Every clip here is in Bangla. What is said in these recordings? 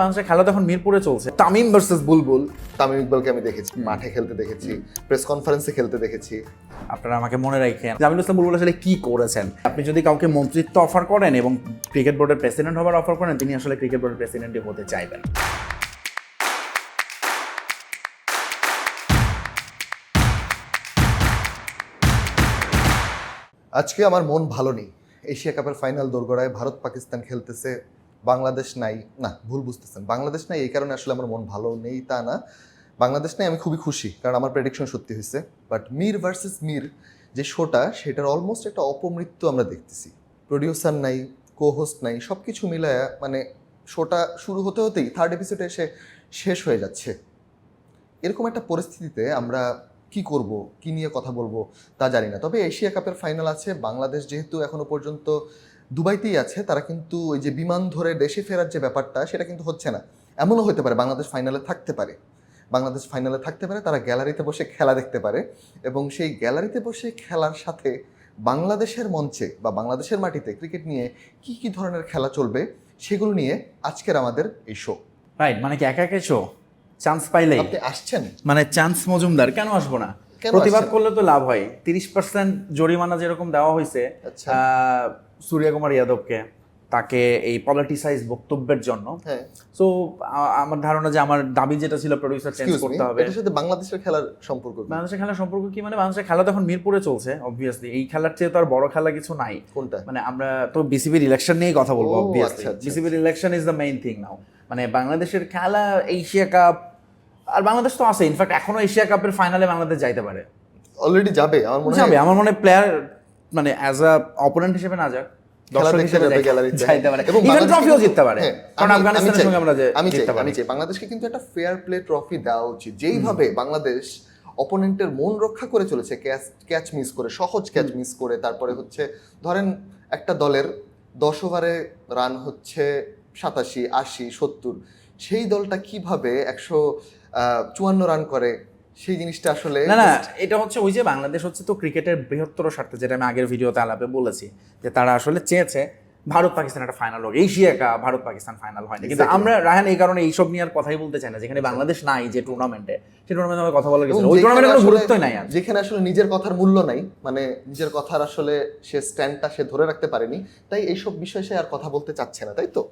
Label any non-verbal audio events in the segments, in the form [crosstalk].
বাংলাদেশের খেলা তখন মিরপুরে চলছে। তামিম ভার্সেস বুলবুল। তামিম ইকবালকে আমি দেখেছি মাঠে খেলতে দেখেছি প্রেস কনফারেন্সে খেলতে দেখেছি। আপনারা আমাকে মনে রাখেন জামিল ইসলাম বুলবুল আসলে কি করেছেন? আপনি যদি কাউকে মন্ত্রিত্ব অফার করেন এবং ক্রিকেট বোর্ডের প্রেসিডেন্ট হওয়ার অফার করেন তিনি আসলে ক্রিকেট বোর্ডের প্রেসিডেন্টই হতে চাইবেন। আজকে আমার মন ভালো নেই। এশিয়া কাপের ফাইনাল দোরগড়ায় ভারত পাকিস্তান খেলতেছে বাংলাদেশ নাই। না, ভুল বুঝতেছেন। বাংলাদেশ নাই, এই কারণে আসলে আমার মন ভালো নেই, তা না। বাংলাদেশ নাই, আমি খুবই খুশি, কারণ আমার প্রেডিকশন সত্যি হয়েছে। বাট মির ভার্সেস মির, যে শোটা সেটার অলমোস্ট একটা অপমৃত্যু আমরা দেখতেছি। প্রডিউসার নাই কো হোস্ট নাই সব কিছু মিলায়া মানে শোটা শুরু হতে হতেই থার্ড এপিসোডে এসে শেষ হয়ে যাচ্ছে। এরকম একটা পরিস্থিতিতে আমরা কি করব, কি নিয়ে কথা বলব, তা জানি না। তবে এশিয়া কাপের ফাইনাল আছে, বাংলাদেশ যেহেতু এখনও পর্যন্ত দুবাইতেই আছে তারা কিন্তু ওই যে বিমান ধরে দেশে ফেরার যে ব্যাপারটা সেটা কিন্তু হচ্ছে না। এমনও হতে পারে বাংলাদেশ ফাইনালে থাকতে পারে। বাংলাদেশ ফাইনালে থাকতে পারে তারা গ্যালারিতে বসে খেলা দেখতে পারে এবং সেই গ্যালারিতে বসে খেলার সাথে বাংলাদেশের মঞ্চে বা বাংলাদেশের মাটিতে ক্রিকেট নিয়ে কি কি ধরনের খেলা চলবে সেগুলো নিয়ে আজকের আমাদের এই শো রাইট মানে কি একা একা শো চান্স পাইলে আপনি আসছেন? মানে চান্স মজুমদার কেন আসব না? প্রতিবাদ করলে তো লাভ হয়। তিরিশ পার্সেন্ট জরিমানা যেরকম দেওয়া হয়েছে আচ্ছা। আহ, সূর্য কুমার যাদবকে তাকে এই পলিটিসাইজ বক্তব্যের জন্য। হ্যাঁ। সো আমার ধারণা যে আমার দাবি যেটা ছিল প্রডিউসার চেঞ্জ করতে হবে। এটার সাথে বাংলাদেশের খেলার সম্পর্ক বাংলাদেশের খেলার সম্পর্ক কি? মানে বাংলাদেশের খেলা তখন মিরপুরে চলছে অবভিয়াসলি এই খেলার চেয়ে তো আর বড় খেলা কিছু নাই। কোনটা? মানে আমরা তো বিসিবির ইলেকশন নিয়ে কথা বলব অবভিয়াসলি বিসিবির election is the main thing now মানে বাংলাদেশের খেলা এশিয়া কাপ আর বাংলাদেশ তো আছে। ইনফ্যাক্ট এখনও এশিয়া কাপের ফাইনালে বাংলাদেশ যাইতে পারে। অলরেডি যাবে আমার মনে হয়। আমার মনে প্লেয়ার মানে অ্যাজ আ অপোনেন্ট হিসেবে না যাক বাংলাদেশকে কিন্তু একটা ফেয়ার প্লে ট্রফি দেওয়া উচিত। যেইভাবে বাংলাদেশ অপোনেন্টের মন রক্ষা করে চলেছে ক্যাচ ক্যাচ মিস করে সহজ ক্যাচ মিস করে তারপরে হচ্ছে ধরেন একটা দলের দশ ওভারে রান হচ্ছে সাতাশি আশি সত্তর সেই দলটা কীভাবে একশো চুয়ান্ন রান করে সেই জিনিসটা আসলে না না এটা হচ্ছে ওই যে বাংলাদেশ হচ্ছে তো ক্রিকেটের বৃহত্তর স্বার্থে যেটা আমি আগের ভিডিওতে আলাপে বলেছি যে তারা আসলে চেয়েছে ভারত পাকিস্তান একটা ফাইনাল হোক। Asia cup Bharat Pakistan final হয়নি। কিন্তু আমরা রাহান এই কারণে এইসব নিয়ে আর কথাই বলতে চাই না। যেখানে বাংলাদেশ নাই যে টুর্নামেন্টে সেই টুর্নামেন্টে আমরা কথা বলা গেছে ওই টুর্নামেন্টে কোনো গুরুত্বই নাই আর। যেখানে আসলে নিজের কথার মূল্য নাই মানে নিজের কথার আসলে সে স্ট্যান্ডটা সে ধরে রাখতে পারেনি তাই এইসব বিষয়ে সে আর কথা বলতে চাচ্ছে না তাই তো?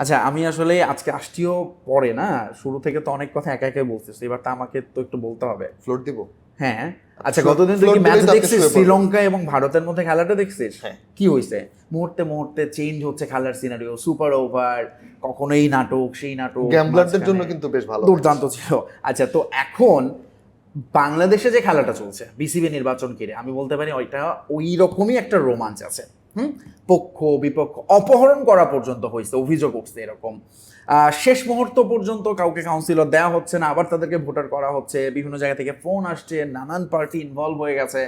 আচ্ছা আমি আসলে আজকে আসটিও পরে না শুরু থেকে তো অনেক কথা একা একাই বলতেছি এবার তো আমাকে তো একটু বলতে হবে। ফ্লোর দিব? হ্যাঁ। আচ্ছা গতদিন তুই কি ম্যাচ দেখছিস? শ্রীলঙ্কা এবং ভারতের মধ্যে খেলাটা দেখছিস? হ্যাঁ। কি হয়েছে মুহূর্তে মুহূর্তে চেঞ্জ হচ্ছে খেলার সিনারিও সুপার ওভার কখনো এই নাটক সেই নাটক গ্যাম্বলারদের জন্য কিন্তু বেশ ভালো। দুর্দান্ত ছিল। আচ্ছা তো এখন বাংলাদেশে যে খেলাটা চলছে বিসিবি নির্বাচন ঘিরে আমি বলতে পারি ওইটা ওই রকমই একটা রোমাঞ্চ আছে। হুম? পক্ষ বিপক্ষ অপহরণ করা পর্যন্ত হয়েছে অভিযোগ উঠছে এরকম। শেষ মুহূর্ত পর্যন্ত কাউকে কাউন্সিলর দেওয়া হচ্ছে না আবার তাদেরকে ভোটার করা হচ্ছে। বিভিন্ন জায়গা থেকে ফোন আসছে নানান পার্টি ইনভলভ হয়ে গেছে।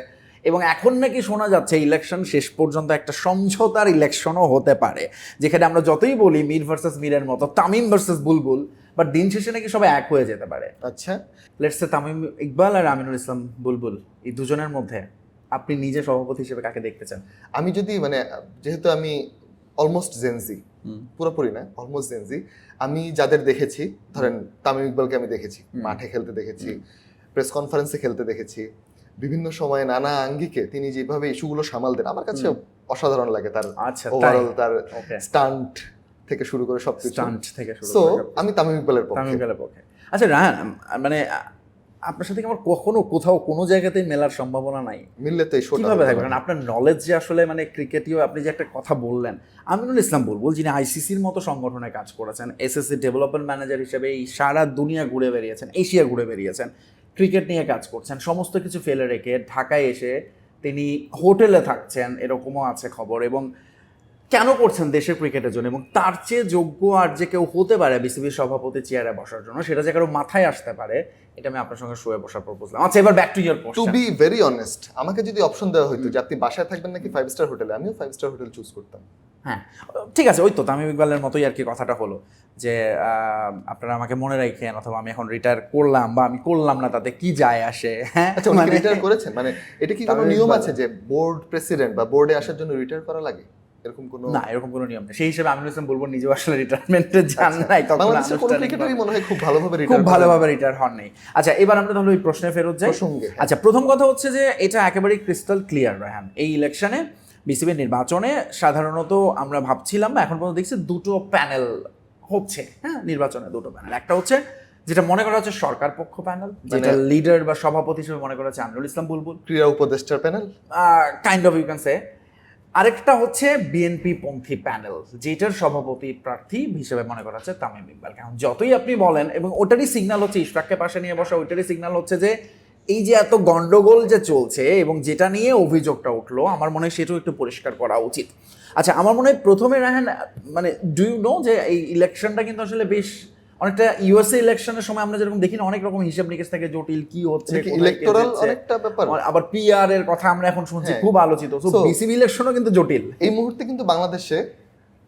এবং এখন নাকি শোনা যাচ্ছে ইলেকশন শেষ পর্যন্ত একটা সমঝোতার ইলেকশনও হতে পারে। যেখানে আমরা যতই বলি মির ভার্সেস মিরের মতো তামিম ভার্সেস বুলবুল বাট দিন শেষে নাকি সবাই এক হয়ে যেতে পারে। আচ্ছা। লেটসে তামিম ইকবাল আর আমিনুল ইসলাম বুলবুল এই দুজনের মধ্যে। আপনি নিজে সভাপতি হিসেবে কাকে দেখতে চান? আমি যদি মানে যেহেতু আমি অলমোস্ট জেনজি পুরোপুরি না অলমোস্ট জেনজি আমি যাদের দেখেছি ধরেন তামিম ইকবালকে আমি দেখেছি মাঠে খেলতে দেখেছি প্রেস কনফারেন্সে খেলতে দেখেছি বিভিন্ন সময়ে নানা আঙ্গিকে তিনি যেভাবে ইস্যুগুলো সামাল দেন আমার কাছে অসাধারণ লাগে তার আচ্ছা ওভারঅল তার স্টান্ট থেকে শুরু করে সবকিছু। স্টান্ট থেকে শুরু সো আমি তামিম ইকবালের তামিম পক্ষে ইকবালের পক্ষে। আচ্ছা রাহান মানে আপনার সাথে কি আমার কখনো কোথাও কোনো জায়গাতেই মেলার সম্ভাবনা নাই? মিললে তো কীভাবে থাকবে? কারণ আপনার নলেজ যে আসলে মানে ক্রিকেটীয় আপনি যে একটা কথা বললেন আমিনুল ইসলাম বলব যিনি আইসিসির মতো সংগঠনে কাজ করেছেন এসএসসি ডেভেলপমেন্ট ম্যানেজার হিসেবে এই সারা দুনিয়া ঘুরে বেরিয়েছেন এশিয়া ঘুরে বেরিয়েছেন ক্রিকেট নিয়ে কাজ করছেন সমস্ত কিছু ফেলে রেখে ঢাকায় এসে তিনি হোটেলে থাকছেন এরকমও আছে খবর এবং কেন করছেন দেশের ক্রিকেটের জন্য? এবং তার চেয়ে যোগ্য আর যে কেউ হতে পারে বিসিবির সভাপতি চেয়ারে বসার জন্য সেটা যে কারও মাথায় আসতে পারে এটা আমি আপনার সঙ্গে শুয়ে বসার পর বুঝলাম আচ্ছা এবার ব্যাক টু ইয়ার টু বি ভেরি অনেস্ট আমাকে যদি অপশন দেওয়া হতো যে আপনি বাসায় থাকবেন নাকি ফাইভ স্টার হোটেলে আমিও ফাইভ স্টার হোটেল চুজ করতাম। হ্যাঁ ঠিক আছে ওই তো তামিম ইকবালের মতোই আর কি কথাটা হলো যে আহ, আপনারা আমাকে মনে রাখেন অথবা আমি এখন রিটায়ার করলাম বা আমি করলাম না তাতে কি যায় আসে হ্যাঁ? আচ্ছা মানে- রিটায়ার করেছেন মানে এটা কি কোনো নিয়ম আছে যে বোর্ড প্রেসিডেন্ট বা বোর্ডে আসার জন্য রিটায়ার করা লাগে? এরকম কোনো না এরকম কোনো নিয়ম নেই। সেই হিসেবে আমিনুল ইসলাম বলব নিজেও আসলে রিটায়ারমেন্টে যান নাই তখন বাংলাদেশের কোনো ক্রিকেটারই মনে হয় খুব ভালোভাবে খুব ভালোভাবে রিটায়ার হন নেই। আচ্ছা এবার আমরা তাহলে ওই প্রশ্নে ফেরত যাই। হ্যাঁ। আচ্ছা প্রথম কথা হচ্ছে যে এটা একেবারেই ক্রিস্টাল ক্লিয়ার রাহান এই ইলেকশনে বিসিবি নির্বাচনে সাধারণত আমরা ভাবছিলাম বা এখন পর্যন্ত দেখছি দুটো প্যানেল হচ্ছে হ্যাঁ নির্বাচনে দুটো প্যানেল একটা হচ্ছে যেটা মনে করা হচ্ছে সরকার পক্ষ প্যানেল যেটা লিডার বা সভাপতি হিসেবে মনে করা হচ্ছে আমিনুল ইসলাম বুলবুল। ক্রীড়া উপদেষ্টার panel kind of you can say আরেকটা হচ্ছে বিএনপি পন্থী প্যানেল যেটার সভাপতি প্রার্থী হিসেবে মনে করা হচ্ছে তামিম ইকবাল। কারণ যতই আপনি বলেন, এবং ওটারই সিগনাল হচ্ছে ইশরাককে পাশে নিয়ে বসা, ওইটারই সিগনাল হচ্ছে যে এই যে এত গন্ডগোল যে চলছে এবং যেটা নিয়ে অভিযোগটা উঠল, আমার মনে হয় সেটাও একটু পরিষ্কার করা উচিত। আচ্ছা আমার মনে হয় প্রথমে রাহেন মানে ডু ইউ নো যে এই ইলেকশনটা কিন্তু আসলে বেশ অনেকটা ইউএসএ ইলেকশনের সময় আমরা যেরকম দেখি না অনেক রকম হিসাব নিকেশ থেকে জটিল কি হচ্ছে ইলেকটোরাল অনেকটা ব্যাপার। আবার পিআর এর কথা আমরা এখন শুনছি হ্যাঁ। খুব আলোচিত। So- বিসিবি ইলেকশনও কিন্তু জটিল। এই মুহূর্তে কিন্তু বাংলাদেশে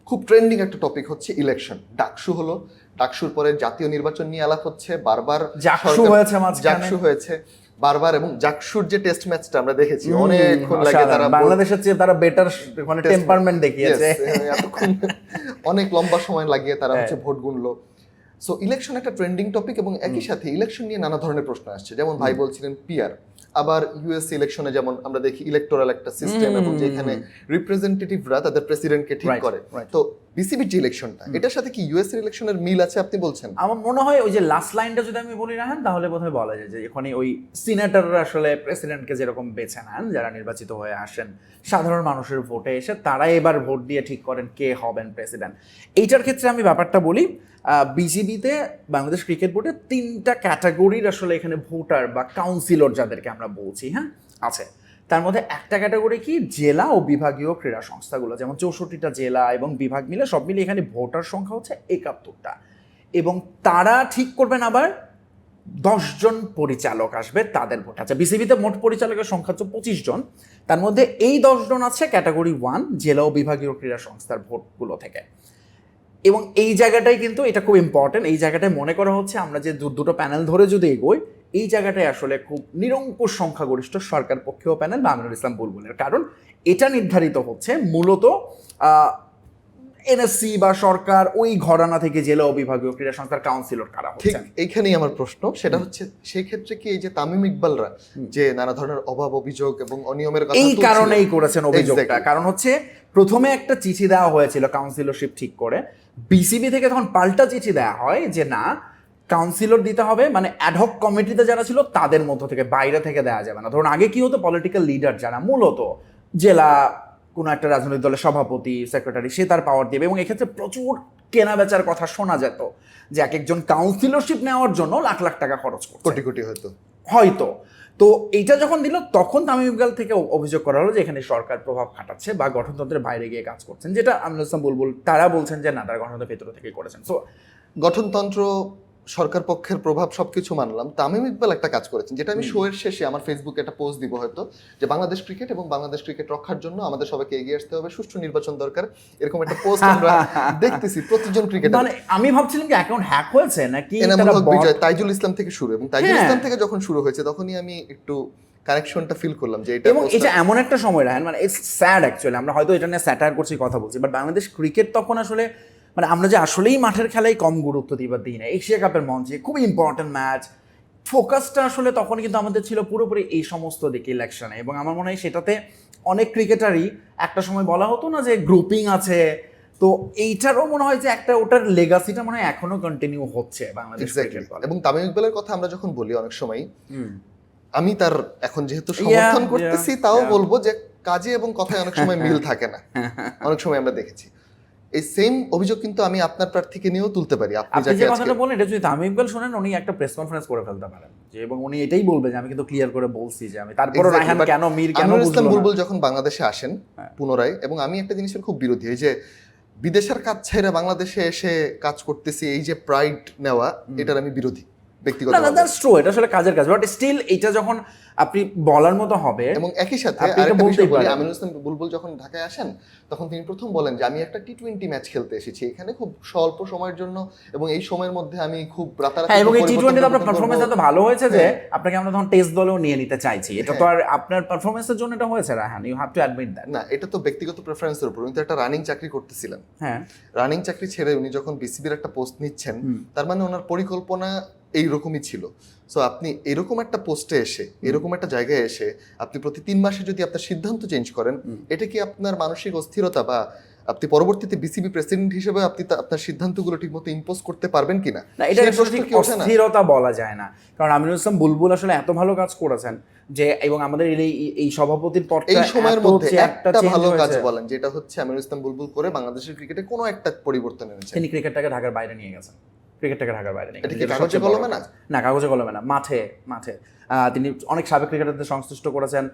খুব ট্রেন্ডিং একটা টপিক হচ্ছে ইলেকশন ডাকসু হলো ডাকসুর পরে জাতীয় নির্বাচন নিয়ে আলাপ হচ্ছে বারবার জাকসু হয়েছে। জাকসু হয়েছে বারবার এবং জাকসুর যে টেস্ট ম্যাচটা আমরা দেখেছি অনেকক্ষণ লাগে তারা বাংলাদেশের চেয়ে তারা বেটার মানে টেম্পারমেন্ট দেখিয়েছে। অনেক লম্বা সময় লাগিয়ে তারা হ্যাঁ। হচ্ছে ভোট গুনলো। সো ইলেকশন একটা ট্রেন্ডিং টপিক এবং একই সাথে ইলেকশন নিয়ে নানা ধরনের প্রশ্ন আসছে যেমন ভাই বলছিলেন পিয়ার আবার ইউএস ইলেকশনে যেমন আমরা দেখি ইলেকটোরাল একটা সিস্টেম এবং। যেখানে রিপ্রেজেন্টেটিভরা তাদের প্রেসিডেন্টকে ঠিক করে. তো বিসিবির যে ইলেকশনটা এটার সাথে কি ইউএস ইলেকশনের মিল আছে আপনি বলছেন? আমার মনে হয় ওই যে লাস্ট লাইনটা যদি আমি বলি না তাহলে বোধহয় বলা যায় যে এখানে ওই সিনেটররা আসলে প্রেসিডেন্টকে যেরকম বেছে নেন যারা নির্বাচিত হয়ে আসেন সাধারণ মানুষের ভোটে এসে তারাই এবার ভোট দিয়ে ঠিক করেন কে হবেন প্রেসিডেন্ট এইটার ক্ষেত্রে আমি ব্যাপারটা বলি বিজিবিতে বাংলাদেশ ক্রিকেট বোর্ডে তিনটা ক্যাটাগরির আসলে এখানে ভোটার বা কাউন্সিলর যাদেরকে আমরা বলছি হ্যাঁ আছে। তার মধ্যে একটা ক্যাটাগরি কি? জেলা ও বিভাগীয় ক্রীড়া সংস্থাগুলো। যেমন চৌষট্টিটা জেলা এবং বিভাগ মিলে সব মিলে এখানে ভোটার সংখ্যা হচ্ছে একাত্তরটা। এবং তারা ঠিক করবেন আবার দশজন পরিচালক আসবে তাদের ভোট। আচ্ছা বিসিবিতে মোট পরিচালকের সংখ্যা হচ্ছে পঁচিশ জন। তার মধ্যে এই দশজন আছে ক্যাটাগরি ওয়ান জেলা ও বিভাগীয় ক্রীড়া সংস্থার ভোটগুলো থেকে। এবং এই জায়গাটাই কিন্তু এটা খুব ইম্পর্টেন্ট এই জায়গাটায় মনে করা হচ্ছে আমরা যে দু- দুটো প্যানেল ধরে যদি এগোই এই জায়গাটায় আসলে খুব নিরঙ্কুশ সংখ্যাগরিষ্ঠ সরকার পক্ষীয় প্যানেল বা আমিনুল ইসলাম বুলবুলের। কারণ এটা নির্ধারিত হচ্ছে মূলত এনএসসি বা সরকার ওই ঘরানা থেকে জেলা ও বিভাগীয় ক্রীড়া সংস্থার কাউন্সিলর কারা ঠিক এইখানেই আমার প্রশ্ন সেটা হচ্ছে সেই ক্ষেত্রে কি এই যে তামিম ইকবালরা যে নানা ধরনের অভাব অভিযোগ এবং অনিয়মের কথা এই কারণেই করেছেন অভিযোগটা। কারণ হচ্ছে প্রথমে একটা চিঠি দেওয়া হয়েছিল কাউন্সিলরশিপ ঠিক করে বিসিবি থেকে তখন পাল্টা চিঠি দেওয়া হয় যে না কাউন্সিলর দিতে হবে মানে অ্যাডহক কমিটিতে যারা ছিল তাদের মধ্য থেকে বাইরে থেকে দেওয়া যাবে না। ধরুন আগে কি হতো? পলিটিক্যাল লিডার যারা মূলত জেলা কোনো একটা রাজনৈতিক দলের সভাপতি সেক্রেটারি সে তার পাওয়ার দেবে এবং এক্ষেত্রে প্রচুর কেনা বেচার কথা শোনা যেত যে এক একজন কাউন্সিলরশিপ নেওয়ার জন্য লাখ লাখ টাকা খরচ কোটি কোটি হয়তো। হয়তো। তো এইটা যখন দিল তখন তামিম ইকবাল থেকে অভিযোগ করা হলো যে এখানে সরকার প্রভাব খাটাচ্ছে বা গঠনতন্ত্রের বাইরে গিয়ে কাজ করছেন যেটা আমিনুল ইসলাম বুলবুল তারা বলছেন যে না তারা গঠনতন্ত্রের ভেতরে থেকে করেছেন। সো গঠনতন্ত্র সরকার পক্ষের প্রভাব সবকিছু মানলাম। তামিম ইকবাল একটা কাজ করেছেন যেটা আমি শোয়ের শেষে আমার ফেসবুকে একটা পোস্ট দিব হয়তো যে বাংলাদেশ ক্রিকেট এবং বাংলাদেশ ক্রিকেট রক্ষার জন্য আমাদের সবাইকে এগিয়ে আসতে হবে সুষ্ঠু নির্বাচন দরকার এরকম একটা পোস্ট আমরা দেখতেছি প্রতিজন ক্রিকেটার মানে আমি ভাবছিলাম কি অ্যাকাউন্ট হ্যাক হয়েছে নাকি এনামুল হক বিজয় তাইজুল ইসলাম থেকে শুরু এবং তাইজুল হ্যাঁ। ইসলাম থেকে যখন শুরু হয়েছে তখনই আমি একটু কানেকশনটা ফিল করলাম যে এটা এবং এটা এমন একটা সময় রাখেন মানে ইটস স্যাড অ্যাকচুয়ালি আমরা হয়তো এটা নিয়ে স্যাটার করছি কথা বলছি বাট বাংলাদেশ ক্রিকেট তখন আসলে মানে আমরা যে আসলেই মাঠের খেলায় কম গুরুত্ব বা দিই না এশিয়া কাপের মঞ্চে খুবই ইম্পর্টেন্ট ম্যাচ ফোকাসটা আসলে তখন কিন্তু আমাদের ছিল পুরোপুরি এই সমস্ত দিকে ইলেকশনে এবং আমার মনে হয় সেটাতে অনেক ক্রিকেটারই একটা সময় বলা হতো না যে গ্রুপিং আছে। তো এইটারও মনে হয় যে একটা ওটার লেগাসিটা মনে হয় এখনও কন্টিনিউ হচ্ছে বাংলাদেশ এবং তামিম ইকবালের কথা আমরা যখন বলি অনেক সময়। আমি তার এখন যেহেতু সমর্থন করতেছি তাও বলব যে কাজে এবং কথায় অনেক সময় [laughs] মিল থাকে না। অনেক সময় আমরা দেখেছি। এই সেম অভিযোগ কিন্তু আমি আপনার প্রার্থীকে নিয়েও তুলতে পারি। আপনি যে কথাটা বলেন এটা যদি তামিম ইকবাল শোনেন উনি একটা প্রেস কনফারেন্স করে ফেলতে পারেন। যে এবং উনি এটাই বলবে যে আমি কিন্তু ক্লিয়ার করে বলছি যে আমি তারপর রায়হান কেন মীর কেন ইসলাম বুলবুল যখন বাংলাদেশে আসেন হ্যাঁ। পুনরায় এবং আমি একটা জিনিসের খুব বিরোধী এই যে বিদেশের কাজ ছেড়ে বাংলাদেশে এসে কাজ করতেছি এই যে প্রাইড নেওয়া এটার আমি বিরোধী ব্যক্তিগত না দ্যাটস ট্রু এটা আসলে কাজের কাজ বাট স্টিল এটা যখন আপনি বলার মতো হবে। এবং একই সাথে। আমিনুল ইসলাম বুলবুল যখন ঢাকায় আসেন তখন তিনি প্রথম বলেন যে আমি একটা টি টোয়েন্টি ম্যাচ খেলতে এসেছি। এখানে খুব স্বল্প সময়ের জন্য এবং এই সময়ের মধ্যে আমি খুব রাতারাতি হ্যাঁ এবং এই টি টোয়েন্টিতে আপনার পারফরমেন্স এত ভালো হয়েছে যে হ্যাঁ। আপনাকে আমরা তখন টেস্ট দলেও নিয়ে নিতে চাইছি। এটা তো হ্যাঁ। আর আপনার পারফরমেন্সের জন্য এটা হয়েছে Rahan you have to admit that না এটা তো ব্যক্তিগত প্রেফারেন্সের উপর। উনি তো একটা রানিং চাকরি করতেছিলেন। হ্যাঁ। রানিং চাকরি ছেড়ে উনি যখন বিসিবির একটা পোস্ট নিচ্ছেন তার মানে ওনার পরিকল্পনা এইরকমই ছিল। সো আপনি এরকম একটা পোস্টে এসে এরকম একটা জায়গায় এসে আপনি প্রতি তিন মাসে যদি আপনার সিদ্ধান্ত চেঞ্জ করেন এটা কি আপনার মানসিক অস্থিরতা বা আপনি পরবর্তীতে বিসিবি প্রেসিডেন্ট হিসেবে আপনি আপনার সিদ্ধান্তগুলো ঠিকমতো ইম্পোজ করতে পারবেন কিনা? না এটা? অস্থিরতা বলা যায় না। কারণ আমিনুল ইসলাম বুলবুল আসলে এত ভালো কাজ করেছেন যে এবং আমাদের এই এই সভাপতির পরটা এই সময়ের মধ্যে একটা ভালো কাজ বলেন যেটা হচ্ছে আমির ইসলাম বুলবুল করে বাংলাদেশের ক্রিকেটে কোনো একটা পরিবর্তন এনেছেন। তিনি ক্রিকেটটাকে ঢাকার বাইরে নিয়ে গেছেন। ক্রিকেটটাকে ঢাকার বাইরে নিয়ে এটা কি কাগজে কলমে না? না কাগজে কলমে না মাঠে মাঠে। তিনি অনেক সাবেক ক্রিকেটারদের সংশ্লিষ্ট করেছেন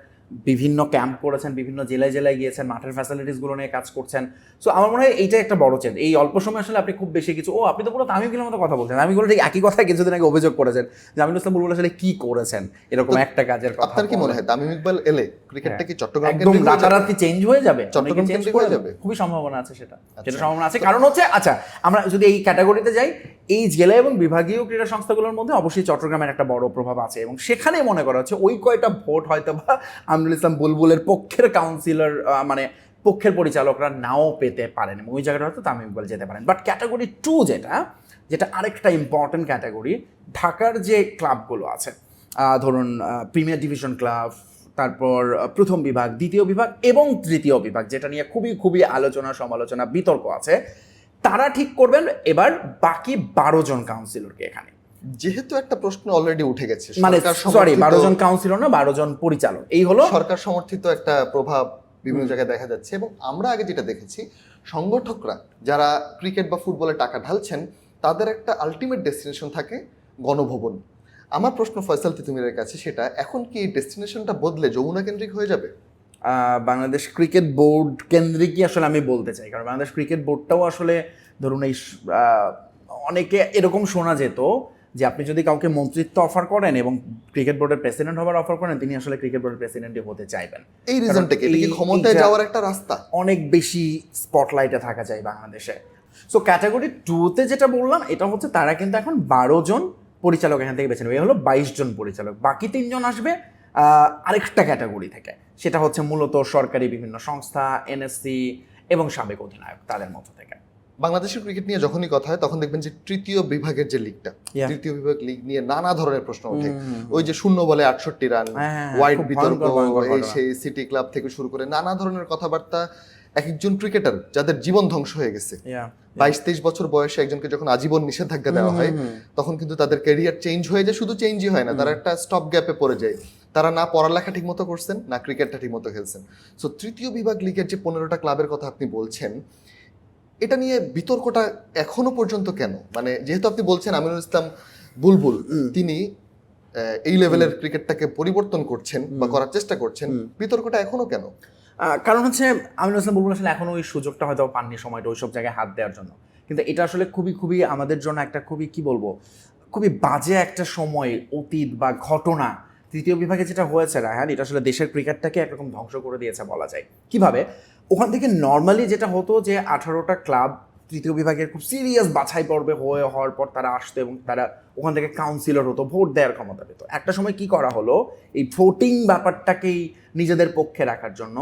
বিভিন্ন ক্যাম্প করেছেন বিভিন্ন জেলায় জেলায় গিয়েছেন মাঠের ফ্যাসিলিটিসগুলো নিয়ে কাজ করছেন। সো আমার মনে হয় এইটা একটা বড় চেঞ্জ এই অল্প সময় আসলে আপনি খুব বেশি কিছু ও আপনি তো পুরো তামিমগুলোর মতো কথা বলছেন। আমি ঠিক একই কথা কিছুদিন আগে অভিযোগ করেছেন যে আমিনুল ইসলাম বুলবুল আসলে কি করেছেন? এরকম একটা কাজের কথা আপনার কি মনে হয়? তামিম ইকবাল এলে ক্রিকেটটা কি চট্টগ্রাম একদম হয়ে? রাতারাতি চেঞ্জ হয়ে যাবে। চট্টগ্রাম চেঞ্জ হয়ে যাবে? খুবই সম্ভাবনা আছে সেটা। আচ্ছা। সেটা সম্ভাবনা আছে কারণ হচ্ছে আচ্ছা আমরা যদি এই ক্যাটাগরিতে যাই এই জেলা এবং বিভাগীয় ক্রীড়া সংস্থাগুলোর মধ্যে অবশ্যই চট্টগ্রামের একটা বড় প্রভাব আছে এবং সেখানে মনে করা হচ্ছে ওই কয়টা ভোট হয়তো বা আমিনুল ইসলাম বুলবুলের পক্ষের কাউন্সিলর মানে পক্ষের পরিচালকরা নাও পেতে পারেন এবং ওই জায়গাটা হয়তো তামিম ইকবাল যেতে পারেন। বাট ক্যাটাগরি টু যেটা যেটা আরেকটা ইম্পর্টেন্ট ক্যাটাগরি ঢাকার যে ক্লাবগুলো আছে ধরুন প্রিমিয়ার ডিভিশন ক্লাব তারপর প্রথম বিভাগ, দ্বিতীয় বিভাগ এবং তৃতীয় বিভাগ, যেটা নিয়ে খুবই খুবই আলোচনা, সমালোচনা, বিতর্ক আছে, তারা ঠিক করবেন, এবার বাকি বারো জন কাউন্সিলরকে এখানে। যেহেতু একটা প্রশ্ন অলরেডি উঠে গেছে মানে সরি বারো জন কাউন্সিলর না বারো জন পরিচালক। এই হলো সরকার সমর্থিত একটা প্রভাব বিভিন্ন জায়গায় দেখা যাচ্ছে এবং আমরা আগে যেটা দেখেছি সংগঠকরা যারা ক্রিকেট বা ফুটবলে টাকা ঢালছেন তাদের একটা আলটিমেট ডেস্টিনেশন থাকে গণভবন। আমার প্রশ্ন ফয়সাল তিতুমিরের কাছে সেটা এখন কি এই ডেস্টিনেশনটা বদলে যমুনা কেন্দ্রিক হয়ে যাবে? বাংলাদেশ ক্রিকেট বোর্ড কেন্দ্রিকই আসলে আমি বলতে চাই কারণ বাংলাদেশ ক্রিকেট বোর্ডটাও আসলে ধরুন এই অনেকে এরকম শোনা যেত যে আপনি যদি কাউকে মন্ত্রিত্ব অফার করেন এবং ক্রিকেট বোর্ডের প্রেসিডেন্ট হবার অফার করেন তিনি আসলে ক্রিকেট বোর্ডের প্রেসিডেন্টই হতে চাইবেন। এই রিজনটা কি এটা কি ক্ষমতায় যাওয়ার একটা রাস্তা? অনেক বেশি স্পটলাইটে থাকা যায় বাংলাদেশে। সো ক্যাটাগরি টুতে যেটা বললাম এটা হচ্ছে তারা কিন্তু এখন বারো জন পরিচালক এখান থেকে বেছে নেবে। এই হলো বাইশ জন পরিচালক। বাকি তিনজন আসবে আরেকটা ক্যাটাগরি থেকে। সেটা হচ্ছে মূলত সরকারি বিভিন্ন সংস্থা এনএসসি এবং সাবেক অধিনায়ক তাদের মধ্য থেকে। বাংলাদেশের ক্রিকেট নিয়ে যখনই কথা হয় তখন দেখবেন যে তৃতীয় বিভাগের যে লিগটা তৃতীয় বিভাগ লিগ নিয়ে নানা ধরনের প্রশ্ন ওঠে। ওই যে শূন্য বলে আটষট্টি রান হ্যাঁ, হ্যাঁ, হ্যাঁ, ওয়াইড বিতর্ক এই সেই সিটি ক্লাব থেকে শুরু করে নানা ধরনের কথাবার্তা। এক একজন ক্রিকেটার যাদের জীবন ধ্বংস হয়ে গেছে। বাইশ তেইশ বছর বয়সে একজনকে যখন আজীবন নিষেধাজ্ঞা দেওয়া হয় তখন কিন্তু তাদের ক্যারিয়ার চেঞ্জ হয়ে যায়। শুধু চেঞ্জই হয় না তারা একটা স্টপ গ্যাপে পড়ে যায়। তারা না পড়ালেখা ঠিকমতো করছেন না ক্রিকেটটা ঠিকমতো খেলছেন। সো তৃতীয় বিভাগ লিগের যে পনেরোটা ক্লাবের কথা আপনি বলছেন এটা নিয়ে বিতর্কটা এখনও পর্যন্ত কেন? মানে যেহেতু আপনি বলছেন আমিনুল ইসলাম বুলবুল তিনি এই লেভেলের ক্রিকেটটাকে পরিবর্তন করছেন বা করার চেষ্টা করছেন বিতর্কটা এখনও কেন? কারণ হচ্ছে আমিনুল হাসান বুলবুল আসলে এখনও ওই সুযোগটা হয়তো পাননি সময়টা ওই সব জায়গায় হাত দেওয়ার জন্য। কিন্তু এটা আসলে খুবই খুবই আমাদের জন্য একটা খুবই কি বলব খুবই বাজে একটা সময় অতীত বা ঘটনা। তৃতীয় বিভাগে যেটা হয়েছে রায়হান এটা আসলে দেশের ক্রিকেটটাকে একরকম ধ্বংস করে দিয়েছে বলা যায়। কীভাবে? ওখান থেকে নর্মালি যেটা হতো যে আঠারোটা ক্লাব তৃতীয় বিভাগের খুব সিরিয়াস বাছাই পর্বে হয়ে হওয়ার পর তারা আসতো এবং তারা ওখান থেকে কাউন্সিলর হতো, ভোট দেওয়ার ক্ষমতা পেত। একটা সময় কি করা হলো? এই ভোটিং ব্যাপারটাকেই নিজেদের পক্ষে রাখার জন্য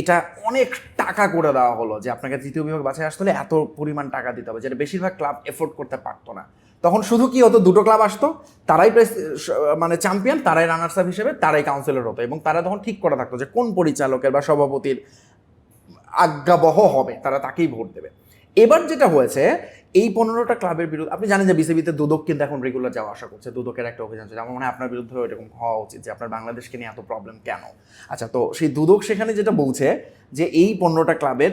এটা অনেক টাকা করে দেওয়া হলো যে আপনাকে তৃতীয় বিভাগ বাছাই আসতে হলে এত পরিমাণ টাকা দিতে হবে, যেটা বেশিরভাগ ক্লাব এফোর্ড করতে পারতো না। তখন শুধু কি হতো? দুটো ক্লাব আসতো, তারাই মানে চ্যাম্পিয়ন তারাই রানার্স আপ হিসেবে, তারাই কাউন্সিলর হতো এবং তারা তখন ঠিক করা থাকতো যে কোন পরিচালকের বা সভাপতির আজ্ঞাবহ হবে, তারা তাকেই ভোট দেবে। এবার যেটা হয়েছে, এই পনেরোটা ক্লাবের বিরুদ্ধে, আপনি জানেন যে বিসিবিতে দুদক কিন্তু এখন রেগুলার যাওয়া আসা করছে, দুদকের একটা অভিযান চলছে। আমার মনে হয় আপনার বিরুদ্ধে এরকম হওয়া উচিত যে আপনার বাংলাদেশকে নিয়ে এত প্রবলেম কেন? আচ্ছা তো সেই দুদক সেখানে যেটা বলছে যে এই পনেরোটা ক্লাবের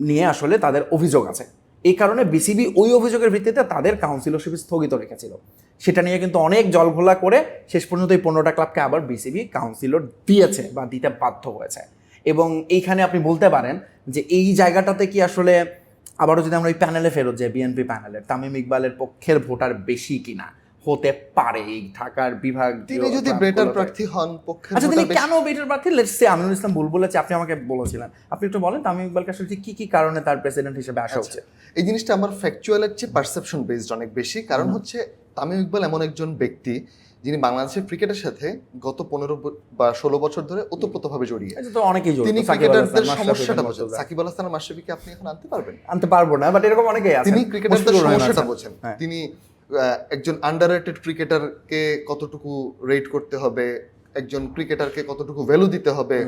নিয়ে আসলে তাদের অভিযোগ আছে। এই কারণে বিসিবি ওই অভিযোগের ভিত্তিতে তাদের কাউন্সিলরশিপ স্থগিত রেখেছিল। সেটা নিয়ে কিন্তু অনেক জলঘোলা করে শেষ পর্যন্ত এই পনেরোটা ক্লাবকে আবার বিসিবি কাউন্সিলর দিয়েছে বা দিতে বাধ্য হয়েছে। এবং এইখানে আপনি বলতে পারেন যে এই জায়গাটাতে কি আসলে আবারও যদি আমরা ওই প্যানেলে ফেরত যাই বিএনপি প্যানেলের তামিম ইকবালের পক্ষের ভোটার বেশি কিনা? হতে পারে এই ঢাকার বিভাগ তিনি যদি বেটার প্রার্থী হন পক্ষের আচ্ছা তিনি কেন বেটার প্রার্থী? লেটস সে আমিনুল ইসলাম বুলবুল আছে আপনি আমাকে বলেছিলেন। আপনি একটু বলেন তামিম ইকবালকে আসলে কি কি কারণে তার প্রেসিডেন্ট হিসেবে আসা হচ্ছে এই জিনিসটা আমার ফ্যাকচুয়ালের চেয়ে পারসেপশন বেসড অনেক বেশি কারণ হচ্ছে তামিম ইকবাল এমন একজন ব্যক্তি যিনি বাংলাদেশের ক্রিকেটের সাথে গত পনেরো বা ষোলো বছর ধরে ওতপ্রোতভাবে জড়িয়ে। অনেকেই তিনি ক্রিকেটারদের সমস্যাটা বোঝেন। সাকিব আল হাসান মাশরাফিকে আপনি এখন আনতে পারবেন? আনতে পারব না বাট এরকম অনেকেই তিনি ক্রিকেটারদের সমস্যাটা বোঝেন। হ্যাঁ। তিনি একজন ক্রিকেটারকে কতটুকু রেট করতে হবে একজন ক্রিকেটারকে কতটুকু ভ্যালু দিতে হবে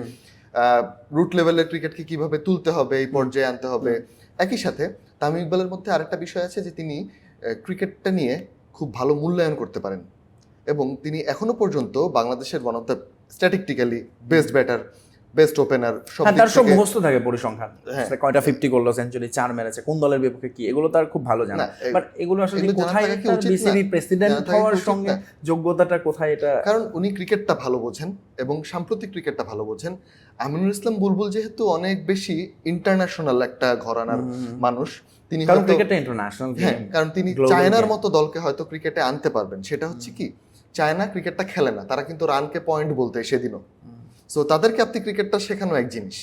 রুট লেভেলের ক্রিকেটকে কীভাবে তুলতে হবে এই পর্যায়ে আনতে হবে। একই সাথে তামিম ইকবালের মধ্যে আরেকটা বিষয় আছে যে তিনি ক্রিকেটটা নিয়ে খুব ভালো মূল্যায়ন করতে পারেন। এবং তিনি এখনও পর্যন্ত বাংলাদেশের one of the statistically best batter best opener সব তার সব মুখস্থ থাকে পরিসংখ্যান। হ্যাঁ। কয়টা ফিফটি করল সেঞ্চুরি চার মেরেছে কোন দলের বিপক্ষে কি এগুলো তার খুব ভালো জানা। বাট এগুলো আসলে কোথায় বিসিবি প্রেসিডেন্ট হওয়ার সঙ্গে যোগ্যতাটা কোথায় এটা কারণ উনি ক্রিকেটটা ভালো বোঝেন এবং সাম্প্রতিক ক্রিকেটটা ভালো বোঝেন। আমিনুল ইসলাম বুলবুল যেহেতু অনেক বেশি ইন্টারন্যাশনাল একটা ঘরানার মানুষ তিনি কারণ ক্রিকেটটা ইন্টারন্যাশনাল হ্যাঁ কারণ তিনি চায়নার মতো দলকে হয়তো ক্রিকেটে আনতে পারবেন। সেটা হচ্ছে কি? চায়না ক্রিকেটটা খেলে না তারা কিন্তু রানকে পয়েন্ট বলতে সেদিনও। সো তাদেরকে আপনি ক্রিকেটটা শেখানো এক জিনিস।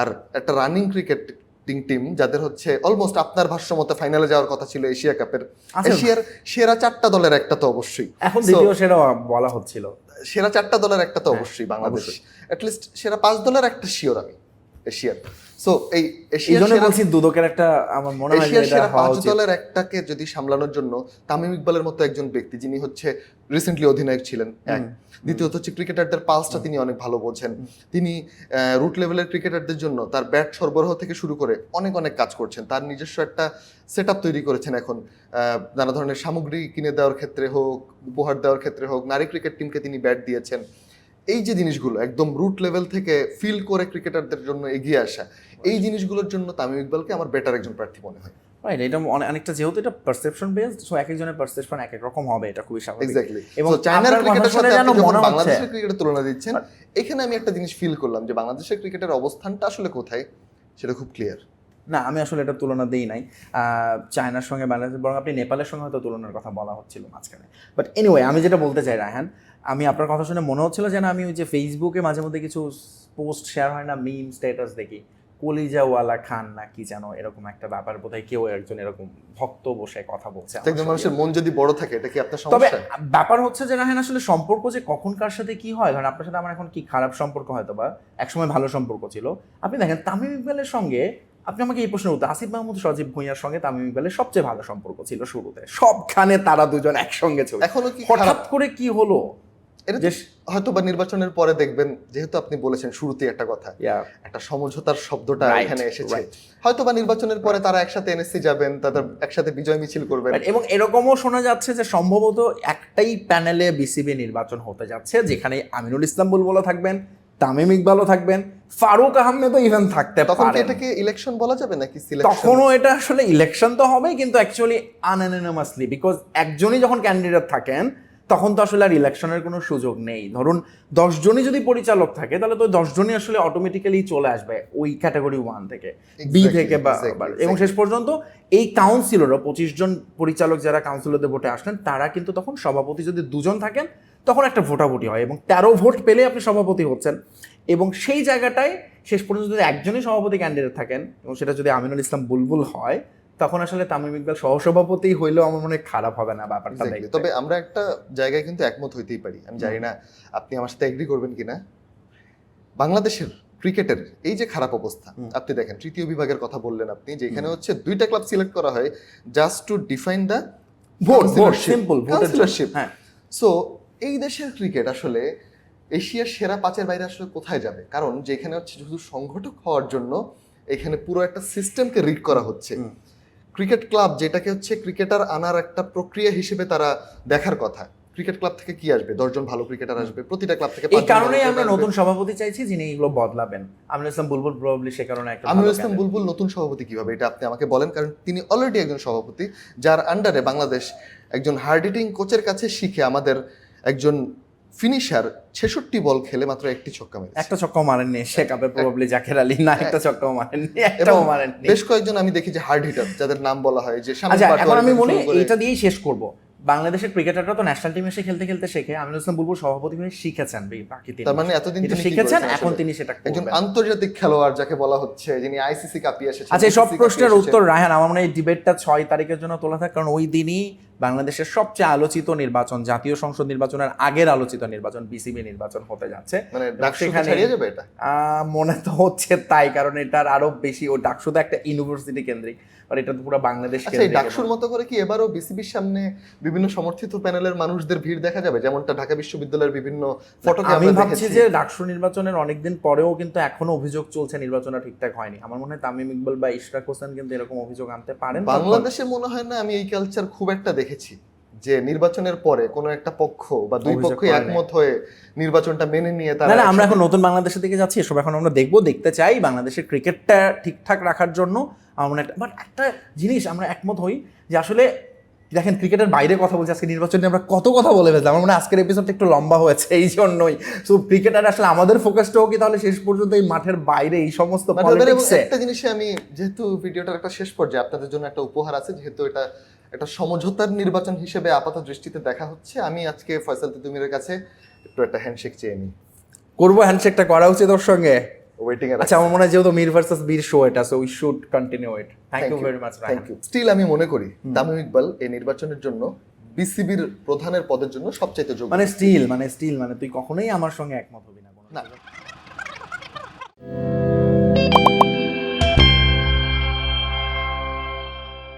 আর একটা রানিং ক্রিকেটিং টিম যাদের হচ্ছে অলমোস্ট আপনার ভাষ্য মতে ফাইনালে যাওয়ার কথা ছিল এশিয়া কাপের। এশিয়ার সেরা চারটা দলের একটা তো অবশ্যই। এখন দ্বিতীয় সেটা বলা হচ্ছিল। সেরা চারটা দলের একটা তো হ্যাঁ, অবশ্যই বাংলাদেশ। অ্যাটলিস্ট সেরা পাঁচ দলের একটা শিওর আমি এশিয়ার। সো এই এশিয়ার সেরা বলছি দুদকের একটা আমার মনে হয় এশিয়ার সেরা পাঁচ দলের একটাকে যদি সামলানোর জন্য তামিম ইকবালের মতো একজন ব্যক্তি যিনি হচ্ছে রিসেন্টলি অধিনায়ক ছিলেন এক। দ্বিতীয়ত হচ্ছে ক্রিকেটারদের পালসটা তিনি অনেক ভালো বোঝেন। তিনি রুট লেভেলের ক্রিকেটারদের জন্য তার ব্যাট সরবরাহ থেকে শুরু করে অনেক অনেক কাজ করছেন। তার নিজস্ব একটা সেট তৈরি করেছেন এখন। আহ, নানা ধরনের সামগ্রী কিনে দেওয়ার ক্ষেত্রে হোক উপহার দেওয়ার ক্ষেত্রে হোক নারী ক্রিকেট টিমকে তিনি ব্যাট দিয়েছেন। এই যে জিনিসগুলো একদম রুট লেভেল থেকে ফিল করে ক্রিকেটারদের জন্য এগিয়ে আসা এই জিনিসগুলোর জন্য তামিম ইকবালকে আমার বেটার একজন প্রার্থী মনে হয়। রাইট এটা অনেকটা যেহেতু এটা পারসেপশন বেসড সো এক একজনের পারসেপশন এক এক রকম হবে এটা খুবই স্বাভাবিক। এক্স্যাক্টলি এবং চায়নার ক্রিকেটের সাথে যেন আপনি মনে হচ্ছে- বাংলাদেশের ক্রিকেটের তুলনা দিচ্ছেন এখানে আমি একটা জিনিস ফিল করলাম যে বাংলাদেশের ক্রিকেটের অবস্থানটা আসলে কোথায় সেটা খুব ক্লিয়ার না আমি আসলে এটা তুলনা দিই নাই। আহ, চায়নার সঙ্গে বাংলাদেশ বরং আপনি নেপালের সঙ্গে হয়তো তুলনার কথা বলা হচ্ছিল মাঝখানে। বাট এনিওয়ে আমি যেটা বলতে চাই রায়হান আমি আপনার কথা শুনে মনে হচ্ছিল যেন আমি ওই যে ফেসবুকে মাঝে মধ্যে কিছু পোস্ট শেয়ার হয় না মিম স্ট্যাটাস দেখি। কলিজাওয়ালা খান না কি যেন এরকম একটা ব্যাপার বোধহয় কেউ একজন এরকম ভক্ত বসে কথা বলছে একজন মানুষের মন যদি বড় থাকে এটা কি আপনার তবে ব্যাপার হচ্ছে যে রাহেন আসলে সম্পর্ক যে কখন কার সাথে কি হয় ধরেন আপনার সাথে আমার এখন কি খারাপ সম্পর্ক হয়তো বা একসময় ভালো সম্পর্ক ছিল। আপনি দেখেন তামিম ইকবালের সঙ্গে আপনি আমাকে এই প্রশ্নের উত্তর আসিফ মাহমুদ সজীব ভুঁইয়ার সঙ্গে তামিম ইকবালের সবচেয়ে ভালো সম্পর্ক ছিল শুরুতে। সবখানে তারা দুজন একসঙ্গে ছিল। এখনও কি হঠাৎ করে কি হলো? এটা হয়তো বা নির্বাচনের পরে দেখবেন যেহেতু আপনি বলেছেন একটা কথা একটা সমঝোতার শব্দটা এখানে এসেছে। হয়তো বা নির্বাচনের পরে তারা একসাথে এনএসসি যাবেন তাদের একসাথে বিজয় মিছিল করবেন। এবং এরকমও শোনা যাচ্ছে যে সম্ভবত একটাই প্যানেলে বিসিবি নির্বাচন হতে যাচ্ছে যেখানে আমিনুল ইসলাম বুলবুলও থাকবেন তামিম ইকবালও থাকবেন ফারুক আহমেদও ইভেন থাকতে তখন এটাকে ইলেকশন বলা যাবে নাকি তখনও এটা আসলে ইলেকশন তো হবে কিন্তু অ্যাকচুয়ালি আনএনামাসলি বিকজ একজনই যখন ক্যান্ডিডেট থাকেন তখন তো আসলে আর ইলেকশনের কোনো সুযোগ নেই। ধরুন দশজনই যদি পরিচালক থাকে তাহলে তো দশজনই আসলে অটোমেটিক্যালি চলে আসবে ওই ক্যাটাগরি ওয়ান থেকে বি থেকে বা এবং শেষ পর্যন্ত এই কাউন্সিলররা পঁচিশ জন পরিচালক যারা কাউন্সিলরদের ভোটে আসলেন তারা কিন্তু তখন সভাপতি যদি দুজন থাকেন তখন একটা ভোটাভুটি হয় এবং তেরো ভোট পেলে আপনি সভাপতি হচ্ছেন। এবং সেই জায়গাটায় শেষ পর্যন্ত যদি একজনই সভাপতি ক্যান্ডিডেট থাকেন এবং সেটা যদি আমিনুল ইসলাম বুলবুল হয় তখন আসলে তামিম ইকবাল সহসভাপতি হইলেও আমার মনে খারাপ হবে না ব্যাপারটা তবে আমরা একটা জায়গায় কিন্তু একমত হইতেই পারি। আমি জানি না আপনি আমার সাথে এগ্রি করবেন কিনা। বাংলাদেশের ক্রিকেটের এই যে খারাপ অবস্থা আপনি দেখেন তৃতীয় বিভাগের কথা বললেন আপনি যে এখানে হচ্ছে দুইটা ক্লাব সিলেক্ট করা হয় জাস্ট টু ডিফাইন দ্য হ্যাঁ। সো এই দেশের ক্রিকেট আসলে এশিয়ার সেরা পাঁচের বাইরে আসলে কোথায় যাবে? কারণ যেখানে হচ্ছে শুধু সংগঠক হওয়ার জন্য এখানে পুরো একটা সিস্টেমকে রিড করা হচ্ছে। ক্রিকেট ক্লাব যেটাকে হচ্ছে ক্রিকেটার আনার একটা প্রক্রিয়া হিসেবে তারা দেখার কথা। ক্রিকেট ক্লাব থেকে কি আসবে? দশজন ভালো ক্রিকেটার আসবে প্রতিটা ক্লাব থেকে এই কারণেই আমরা নতুন সভাপতি চাইছি যিনি এগুলো বদলাবেন। আমিনুল ইসলাম বুলবুল প্রবাবলি সে কারণে একটা আমিনুল ইসলাম বুলবুল নতুন সভাপতি কীভাবে? এটা আপনি আমাকে বলেন কারণ তিনি অলরেডি একজন সভাপতি যার আন্ডারে বাংলাদেশ একজন হার্ড হিটিং কোচের কাছে শিখে আমাদের একজন ফিনিশার ছেষট্টি বল খেলে মাত্র একটি ছক্কা মেরেছে। একটা চক্কাও মারেননি শেখ আপে প্রবাবলি জাকের আলী না একটা চক্কাও মারেননি একটাও মারেননি। বেশ কয়েকজন আমি দেখি যে হার্ড হিটার যাদের নাম বলা হয় যে আচ্ছা এখন আমি করে- এটা দিয়েই শেষ করব। বাংলাদেশের ক্রিকেটাররা তো ন্যাশনাল টিমে এসে খেলতে খেলতে শেখে আমি ইসলাম বলব সভাপতি হয়ে শিখেছেন বাকি তার মানে এতদিন তিনি শিখেছেন এখন তিনি সেটা একজন আন্তর্জাতিক খেলোয়াড় যাকে বলা হচ্ছে যিনি আইসিসি কাপিয়ে এসেছেন আচ্ছা সব প্রশ্নের উত্তর রায়হান আমার মনে হয় এই ডিবেটটা ছয় তারিখের জন্য তোলা থাক কারণ ওই দিনই বাংলাদেশের সবচেয়ে আলোচিত নির্বাচন জাতীয় সংসদ নির্বাচনের আগের আলোচিত নির্বাচন বিসিবি নির্বাচন হতে যাচ্ছে। মানে সেখানে- মনে তো হচ্ছে তাই কারণ এটার আরও বেশি ও ডাকসু তো একটা ইউনিভার্সিটি কেন্দ্রিক আর এটা তো পুরো বাংলাদেশ আচ্ছা ডাকসুর মতো করে কি এবারও বিসিবির সামনে বিভিন্ন সমর্থিত প্যানেলের মানুষদের ভিড় দেখা যাবে? যেমনটা ঢাকা বিশ্ববিদ্যালয়ের বিভিন্ন আমি ভাবছি যে ডাকসু নির্বাচনের অনেকদিন পরেও কিন্তু এখনও অভিযোগ চলছে নির্বাচনটা ঠিকঠাক হয়নি। আমার মনে হয় তামিম ইকবাল বা ইশরাক হোসেন কিন্তু এরকম অভিযোগ আনতে পারেন বাংলাদেশে মনে হয় না আমি এই কালচার খুব একটা দেখেছি যে নির্বাচনের পরে কোনো একটা পক্ষ বা দুই পক্ষ একমত হয়ে নির্বাচনটা মেনে নিয়ে তারা না আমরা এখন নতুন বাংলাদেশের দিকে যাচ্ছি এসব এখন আমরা দেখব দেখতে চাই বাংলাদেশের ক্রিকেটটা ঠিকঠাক রাখার জন্য। আমার একটা বাট একটা জিনিস আমরা একমত হই যে আসলে দেখেন ক্রিকেটের বাইরে কথা বলছি আজকে নির্বাচন নিয়ে আমরা কত কথা বলে ফেললাম। আমার মনে আজকের এপিসোডটা একটু লম্বা হয়েছে এই জন্যই। সো ক্রিকেটার আসলে আমাদের ফোকাসটাও কি তাহলে শেষ পর্যন্ত এই মাঠের বাইরে এই সমস্ত মানে একটা জিনিসে আমি যেহেতু ভিডিওটার একটা শেষ পর্যায়ে আপনাদের জন্য একটা উপহার আছে যেহেতু এটা একটা সমঝোতার নির্বাচন হিসেবে আপাত দৃষ্টিতে দেখা হচ্ছে। আমি আজকে ফয়সাল তিতুমিরের কাছে একটু একটা হ্যান্ডশেক চেয়ে নিই। করব হ্যান্ডশেকটা করা উচিত ওর সঙ্গে? ওয়েটিং এর আচ্ছা আমার মনে হয় যেহেতু মির ভার্সেস বীর শো এটা so we should continue it thank you very much thank you still আমি মনে করি তামিম ইকবাল এই নির্বাচনের জন্য বিসিবির প্রধানের পদের জন্য সবচাইতে যোগ্য। মানে স্টিল মানে স্টিল মানে তুই কখনোই আমার সঙ্গে একমত হবি না না।